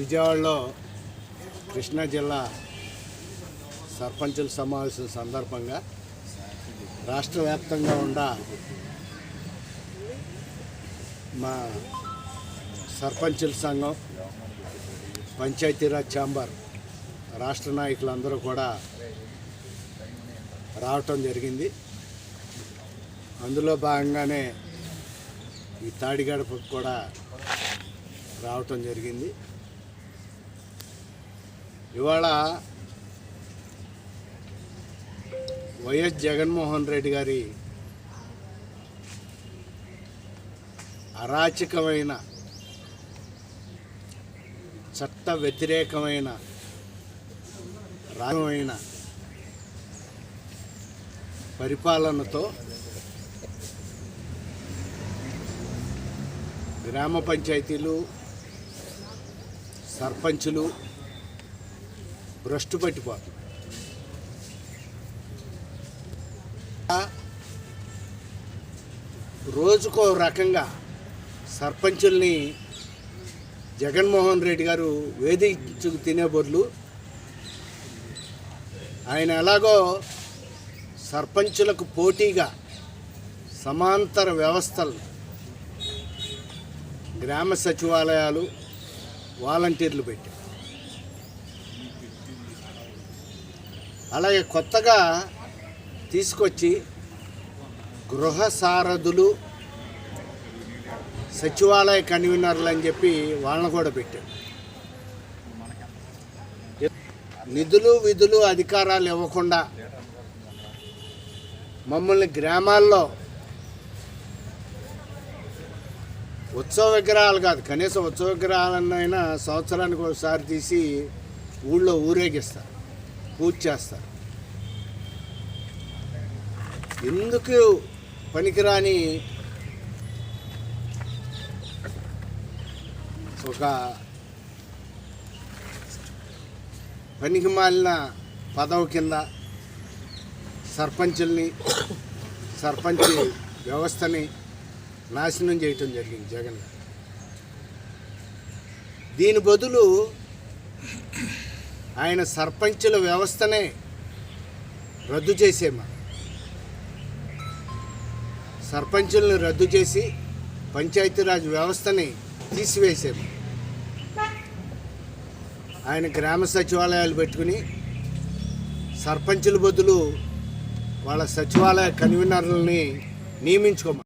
విజయవాడలో కృష్ణా జిల్లా సర్పంచుల సమావేశం సందర్భంగా రాష్ట్ర వ్యాప్తంగా ఉన్న మా సర్పంచుల సంఘం పంచాయతీరాజ్ ఛాంబర్ రాష్ట్ర నాయకులందరూ కూడా రావటం జరిగింది. అందులో భాగంగానే ఈ తాడిగడపకు కూడా రావటం జరిగింది. ఇవాళ వైఎస్ జగన్మోహన్ రెడ్డి గారి అరాచకమైన చట్ట వ్యతిరేకమైన రాజమైన పరిపాలనతో గ్రామ పంచాయతీలు సర్పంచులు భ్రష్టు పట్టిపోతుంది. రోజుకో రకంగా సర్పంచుల్ని జగన్మోహన్ రెడ్డి గారు వేధించుకు తినే బదులు ఆయన ఎలాగో సర్పంచులకు పోటీగా సమాంతర వ్యవస్థలు గ్రామ సచివాలయాలు వాలంటీర్లు పెట్టారు. అలాగే కొత్తగా తీసుకొచ్చి గృహ సారథులు సచివాలయ కన్వీనర్లు అని చెప్పి వాళ్ళని కూడా పెట్టాడు నిధులు విధులు అధికారాలు ఇవ్వకుండా మమ్మల్ని గ్రామాల్లో ఉత్సవ విగ్రహాలు కాదు కనీసం ఉత్సవ విగ్రహాలన్నైనా సంవత్సరానికి ఒకసారి తీసి ఊళ్ళో ఊరేగిస్తారు. పూజ చేస్తారు. ఎందుకు పనికిరాని ఒక పనికి మాలిన పదవి కింద సర్పంచుల్ని సర్పంచ్ వ్యవస్థని నాశనం చేయటం జరిగింది జగన్ దీని బదులు ఆయన సర్పంచుల వ్యవస్థనే రద్దు చేసేమా. సర్పంచులను రద్దు చేసి పంచాయతీరాజ్ వ్యవస్థని తీసివేసేమా. ఆయన గ్రామ సచివాలయాలు పెట్టుకుని సర్పంచుల బదులు వాళ్ళ సచివాలయ కన్వీనర్లని నియమించుకోమా.